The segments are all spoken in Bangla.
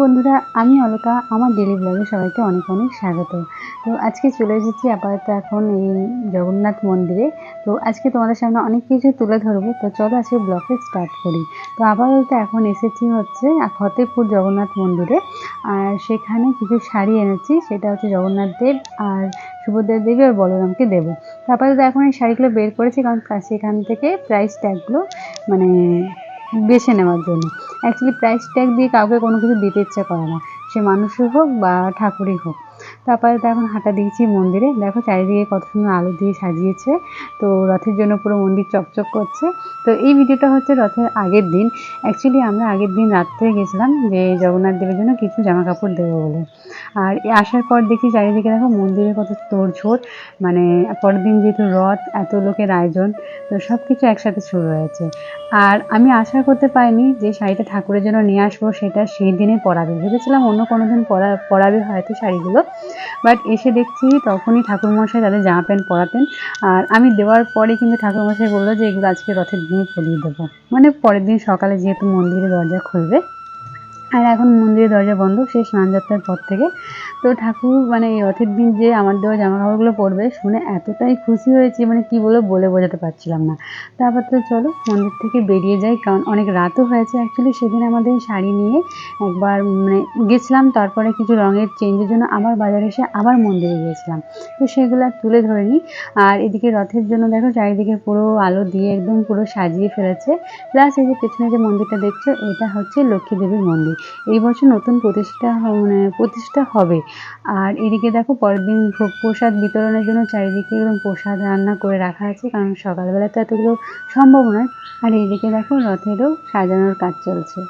বন্ধুরা, আমি অলকা আমার ডেলি ব্লগে সবাইকে অনেক অনেক স্বাগত। তো আজকে চলে এসেছি আপাতত এখন এই জগন্নাথ মন্দিরে। তো আজকে তোমাদের সামনে অনেক কিছু তুলে ধরবো, তো চলো আজকে ব্লগে স্টার্ট করি। তো আপাতত এখন এসেছি হচ্ছে ফতেপুর জগন্নাথ মন্দিরে, আর সেখানে কিছু শাড়ি এনেছি, সেটা হচ্ছে জগন্নাথ দেব আর সুভদ্রা দেবী আর বলরামকে দেবো। তো আপাতত এখন এই শাড়িগুলো বের করেছি, কারণ সেখান থেকে প্রাইস ট্যাগগুলো মানে বেছে নেওয়ার জন্য। অ্যাকচুয়ালি প্রাইস ট্যাগ দিয়ে কাউকে কোনো কিছু দিতে ইচ্ছে করে না। সে মানুষই হোক বা ঠাকুরই হোক। তারপরে তো এখন হাঁটা দিয়েছি মন্দিরে। দেখো চারিদিকে কত সুন্দর আলো দিয়ে সাজিয়েছে। তো রথের জন্য পুরো মন্দির চকচক করছে। তো এই ভিডিওটা হচ্ছে রথের আগের দিন। অ্যাকচুয়ালি আমরা আগের দিন রাত্রে গেছিলাম যে জগন্নাথ দেবের জন্য কিছু জামা কাপড় দেবো বলে। আর আসার পর দেখি চারিদিকে দেখো মন্দিরে কত তোড়ঝোড়। মানে পরের দিন যেহেতু রথ, এত লোকের আয়োজন, তো সব কিছু একসাথে শুরু হয়েছে। আর আমি আশা করতে পারিনি যে শাড়িটা ঠাকুরের জন্য নিয়ে আসব, সেটা সেই দিনে পরাবে। ভেবেছিলাম অন্য কোনো দিন পরা, পরাবে হয়তো শাড়িগুলো। বাট এসে দেখছি তখনই ঠাকুরমশাই তাদের জামা প্যান্ট পরাতেন। আর আমি দেওয়ার পরে কিন্তু ঠাকুরমশাই বলল যে, এগুলো আজকে রথের দিনে পরিয়ে দেবো। মানে পরের দিন সকালে যেহেতু মন্দিরে দরজা খুলবে আর এখন মন্দিরের দরজা বন্ধ, সেই স্নানযাত্রার পর থেকে। তো ঠাকুর মানে এই রথের দিন যে আমার দেওয়া জামা কাপড়গুলো পরবে, শুনে এতটাই খুশি হয়েছি মানে কি বলে বলে বোঝাতে পারছিলাম না। তারপর তো চলো, মন্দির থেকে বেরিয়ে যাই, কারণ অনেক রাতও হয়েছে অ্যাকচুয়ালি সেদিন আমাদের শাড়ি নিয়ে একবার মানে গেছিলাম, তারপরে কিছু রঙের চেঞ্জের জন্য আবার বাজারে এসে আবার মন্দিরে গিয়েছিলাম। তো সেগুলো তুলে নিই আর এদিকে রথের জন্য দেখো, চারিদিকে পুরো আলো দিয়ে একদম পুরো সাজিয়ে ফেলেছে। প্লাস এই যে পেছনে যে মন্দিরটা দেখছ, এটা হচ্ছে লক্ষ্মী দেবীর মন্দির। এই বছর নতুন প্রতিষ্ঠা মানে প্রতিষ্ঠা হবে। আর এদিকে দেখো পরের দিন ভোগ প্রসাদ বিতরণের জন্য চারিদিকে একদম প্রসাদ রান্না করে রাখা আছে, কারণ সকালবেলা তো এতগুলো সম্ভব নয়। আর এদিকে দেখো রথেরও সাজানোর কাজ চলছে।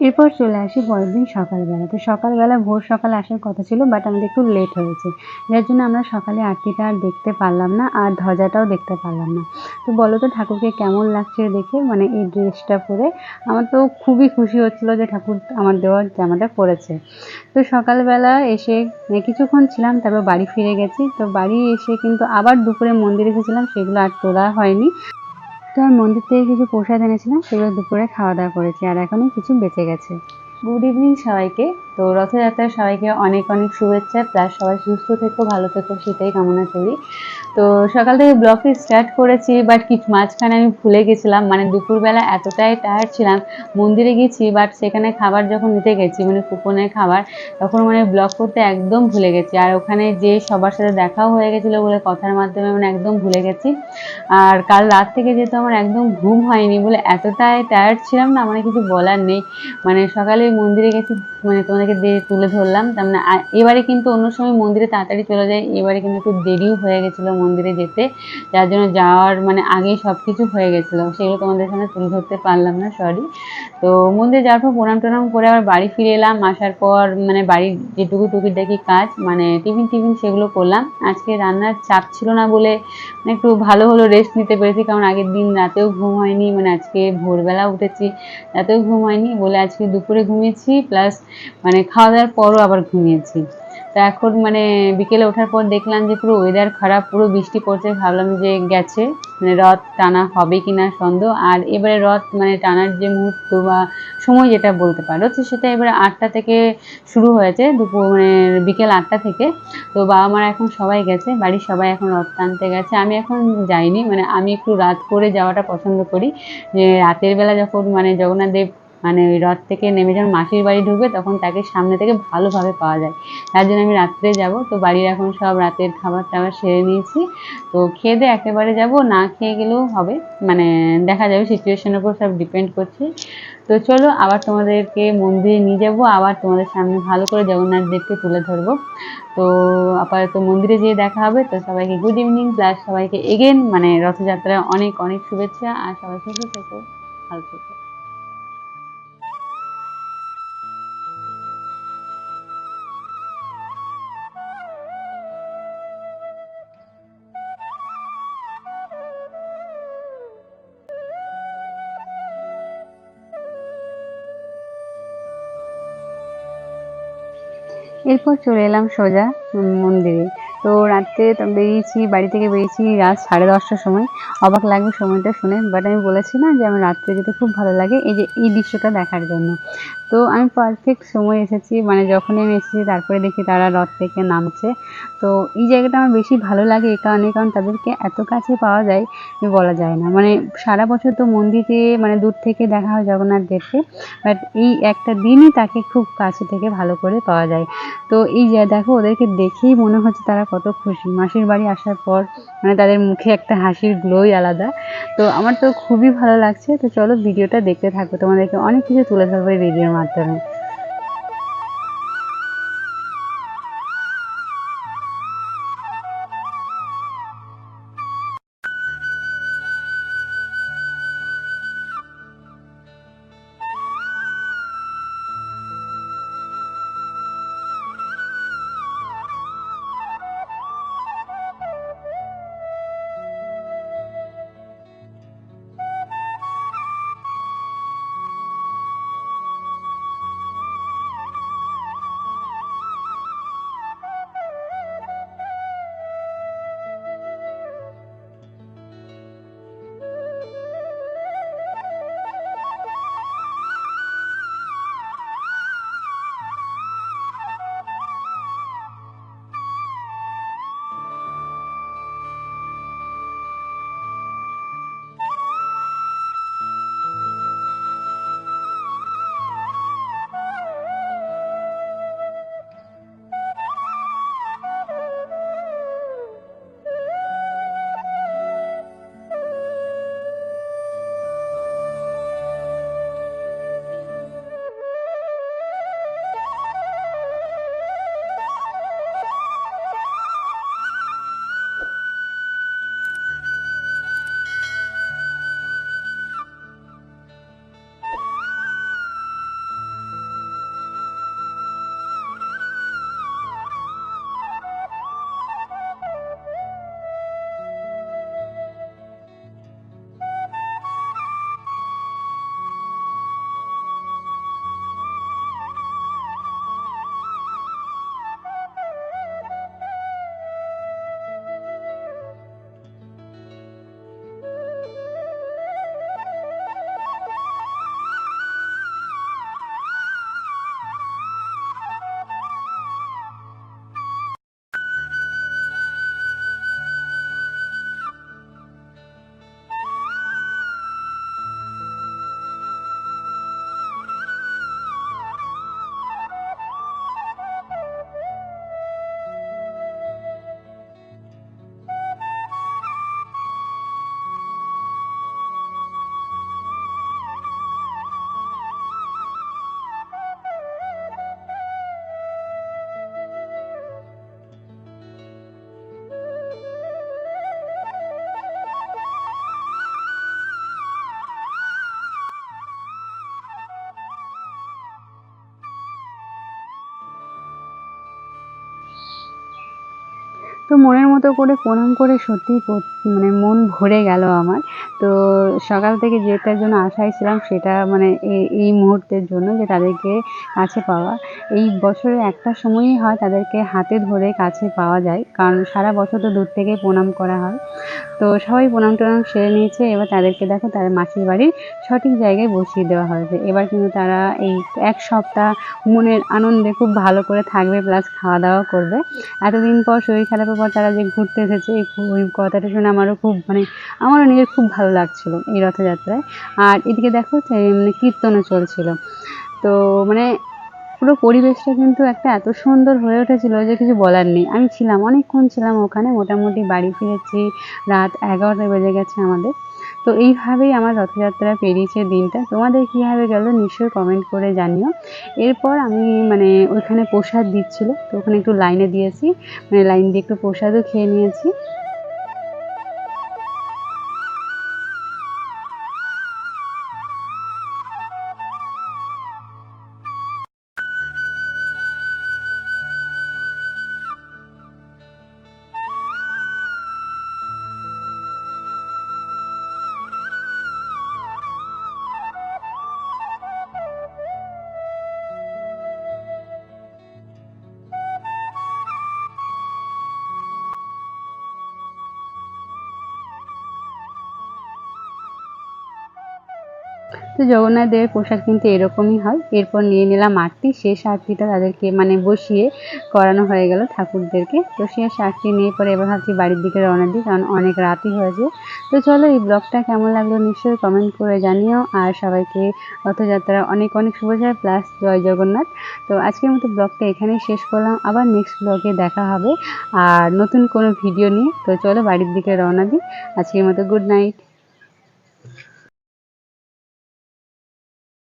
এরপর চলে আসি পরের দিন সকালবেলা। তো সকালবেলা ভোর সকালে আসার কথা ছিল বাট আমাদের একটু লেট হয়েছে। যার জন্য আমরা সকালে আরতিটা আর দেখতে পারলাম না, আর ধ্বজাটাও দেখতে পারলাম না। তো বলো তো ঠাকুরকে কেমন লাগছে দেখে? মানে এই ড্রেসটা পরে আমার তো খুবই খুশি হচ্ছিল যে ঠাকুর আমার দেওয়ার জামাটা পরেছে। তো সকালবেলা এসে মানে কিছুক্ষণ ছিলাম, তারপর বাড়ি ফিরে গেছি। তো বাড়ি এসে কিন্তু আবার দুপুরে মন্দিরে গেছিলাম, সেগুলো আর তোলা হয়নি। তো আর মন্দির থেকে কিছু প্রসাদ এনেছিলাম, সেগুলো দুপুরে খাওয়া দাওয়া করেছি, আর এখনই কিছু বেঁচে গেছে। গুড ইভিনিং সবাইকে। তো রথযাত্রার সবাইকে অনেক অনেক শুভেচ্ছা। প্লাস সবাই সুস্থ থেকো, ভালো থেকো, সেটাই কামনা করি। তো সকাল থেকে ব্লগটি স্টার্ট করেছি বাট কিছু মাঝখানে আমি ভুলে গেছিলাম। মানে দুপুরবেলা এতটাই টায়ার্ড ছিলাম। মন্দিরে গেছি বাট সেখানে খাবার যখন নিতে গেছি মানে কুপনের খাবার, তখন মানে ব্লগ করতে একদম ভুলে গেছি। আর ওখানে যে সবার সাথে দেখাও হয়ে গেছিল বলে কথার মাধ্যমে মানে একদম ভুলে গেছি। আর কাল রাত থেকে যেহেতু আমার একদম ঘুম হয়নি বলে এতটাই টায়ার্ড ছিলাম না মানে কিছু বলার নেই। মানে সকালে মন্দিরে গেছি মানে তোমাদেরকে তুলে ধরলাম। তার মানে এবারে কিন্তু অন্য সময় মন্দিরে তাড়াতাড়ি চলে যায়, এবারে কিন্তু একটু দেরিও হয়ে গেছিল মন্দিরে যেতে। যার জন্য যাওয়ার মানে আগেই সব কিছু হয়ে গেছিল। সেগুলো তোমাদের সামনে তুলে ধরতে পারলাম না সরি তো মন্দিরে যাওয়ার পর প্রণাম টনাম করে আবার বাড়ি ফিরে এলাম। আসার পর মানে বাড়ির যেটুকু টুকিটাকি কাজ মানে টিফিন টিফিন সেগুলো করলাম। আজকে রান্নার চাপ ছিল না বলে মানে একটু ভালো হলো রেস্ট নিতে পেরেছি, কারণ আগের দিন রাতেও ঘুম হয়নি। মানে আজকে ভোরবেলা উঠেছি, রাতেও ঘুম হয়নি বলে আজকে দুপুরে ঘুমিয়েছি প্লাস মানে খাওয়া দাওয়ার পরও আবার ঘুমিয়েছি। তো এখন মানে বিকেলে ওঠার পর দেখলাম যে পুরো ওয়েদার খারাপ, পুরো বৃষ্টি পড়ছে, ভাবলাম যে গেছে। মানে রথ টানা হবে কি না সন্দেহ। আর এবারে রথ মানে টানার যে মুহূর্ত বা সময় যেটা বলতে পারো, তো সেটা এবারে আটটা থেকে শুরু হয়েছে, দুপুর মানে বিকেল আটটা থেকে। তো বাবা মারা এখন সবাই গেছে, বাড়ির সবাই এখন রথ টানতে গেছে। আমি এখন যাইনি মানে আমি একটু রাত করে যাওয়াটা পছন্দ করি। যে রাতের বেলা যখন মানে জগন্নাথ দেব মানে ওই রথ থেকে নেমে যখন মাসির বাড়ি ঢুকবে, তখন তাকে সামনে থেকে ভালোভাবে পাওয়া যায়। তার জন্য আমি রাত্রে যাব। তো বাড়ির এখন সব রাতের খাবার টাবার সেরে নিয়েছি। তো খেয়ে দিয়ে একেবারে যাব। না খেয়ে গেলেও হবে। মানে দেখা যাবে সিচুয়েশনের উপর সব ডিপেন্ড করছে। তো চলো, আবার তোমাদেরকে মন্দিরে নিয়ে যাব। আবার তোমাদের সামনে ভালো করে জগন্নাথ দেবকে তুলে ধরবো। তো আপাতত মন্দিরে যেয়ে দেখা হবে। তো সবাইকে গুড ইভিনিং প্লাস সবাইকে এগেন মানে রথযাত্রায় অনেক অনেক শুভেচ্ছা। আর সবাই সুস্থ থেকো, ভালো থেকো। এরপর চলে এলাম সোজা মন্দিরে। তো রাত্রে বেরিয়েছি, বাড়ি থেকে বেরিয়েছি রাত সাড়ে দশটার সময়। অবাক লাগবে সময়টা শুনে বাট আমি বলেছি না যে আমার রাত্রে যেতে খুব ভালো লাগে এই যে এই দৃশ্যটা দেখার জন্য। তো আমি পারফেক্ট সময় এসেছি মানে যখনই আমি এসেছি তারপরে দেখি তারা রথ থেকে নামছে। তো এই জায়গাটা আমার বেশি ভালো লাগে এই কারণে, কারণ তাদেরকে এত কাছে পাওয়া যায় বলা যায় না। মানে সারা বছর তো মন্দিরে মানে দূর থেকে দেখা হয় জগন্নাথ দেবকে বাট এই একটা দিনই তাকে খুব কাছে থেকে ভালো করে পাওয়া যায়। তো এই দেখো, ওদেরকে দেখেই মনে হচ্ছে তারা কত খুশি। মাসির বাড়ি আসার পর মানে তাদের মুখে একটা হাসির গ্লোই আলাদা। তো আমার তো খুবই ভালো লাগছে। তো চলো ভিডিওটা দেখতে থাকো। তোমাদেরকে অনেক কিছু তুলে ধরবো এই ভিডিওর মাধ্যমে। তো মনের মতো করে প্রণাম করে সত্যিই মানে মন ভরে গেল আমার। তো সকাল থেকে যেটার জন্য আশায় ছিলাম সেটা মানে এই- মুহূর্তের জন্য যে তাদেরকে কাছে পাওয়া। এই বছরে একটা সময়ই হয় তাদেরকে হাতে ধরে কাছে পাওয়া যায়, কারণ সারা বছর তো দূর থেকে প্রণাম করা হয়। তো সবাই প্রণাম টনাম সেরে নিয়েছে, এবার তাদেরকে দেখো তাদের মাসির বাড়ির সঠিক জায়গায় বসিয়ে দেওয়া হয়েছে। এবার কিন্তু তারা এই এক সপ্তাহ মনের আনন্দে খুব ভালো করে থাকবে প্লাস খাওয়া দাওয়া করবে। এতদিন পর শরীর খারাপের পর তারা যে ঘুরতে এসেছে ওই কথাটা শুনে আমারও খুব মানে আমারও নিজের খুব ভালো লাগছিল এই রথযাত্রায়। আর এদিকে দেখো মানে কীর্তনও চলছিল। তো মানে পুরো পরিবেশটা কিন্তু একটা এত সুন্দর হয়ে উঠেছিল যে কিছু বলার নেই। আমি ছিলাম, অনেকক্ষণ ছিলাম ওখানে, মোটামুটি বাড়ি ফিরেছি, রাত এগারোটা বেজে গেছে আমাদের। তো এইভাবেই আমার রথযাত্রা পেরিয়েছে দিনটা। তোমাদের কীভাবে গেলো নিশ্চয়ই কমেন্ট করে জানিও। এরপর আমি মানে ওইখানে প্রসাদ দিচ্ছিল, তো ওখানে একটু লাইনে দিয়েছি মানে লাইন দিয়ে একটু প্রসাদও খেয়ে নিয়েছি। তো জগন্নাথ দেবের প্রসাদ কিন্তু এরকমই হয়। এরপর নিয়ে নিলাম আরতি শেষ আরতিটা তাদেরকে মানে বসিয়ে করানো হয়ে গেল ঠাকুরদেরকে। তো শেষ আরতি নিয়ে পরে এবার ভাবছি বাড়ির দিকে রওনা দিই, কারণ অনেক রাতই হয়েছে। তো চলো এই ব্লগটা কেমন লাগল নিশ্চয়ই কমেন্ট করে জানিও। আর সবাইকে রথযাত্রা অনেক অনেক শুভেচ্ছা প্লাস জয় জগন্নাথ। তো আজকের মতো ব্লগটা এখানেই শেষ করলাম। আবার নেক্সট ব্লগে দেখা হবে। আর নতুন কোনো ভিডিও নিয়ে। তো চলো বাড়ির দিকে রওনা দিই। আজকের মতো গুড নাইট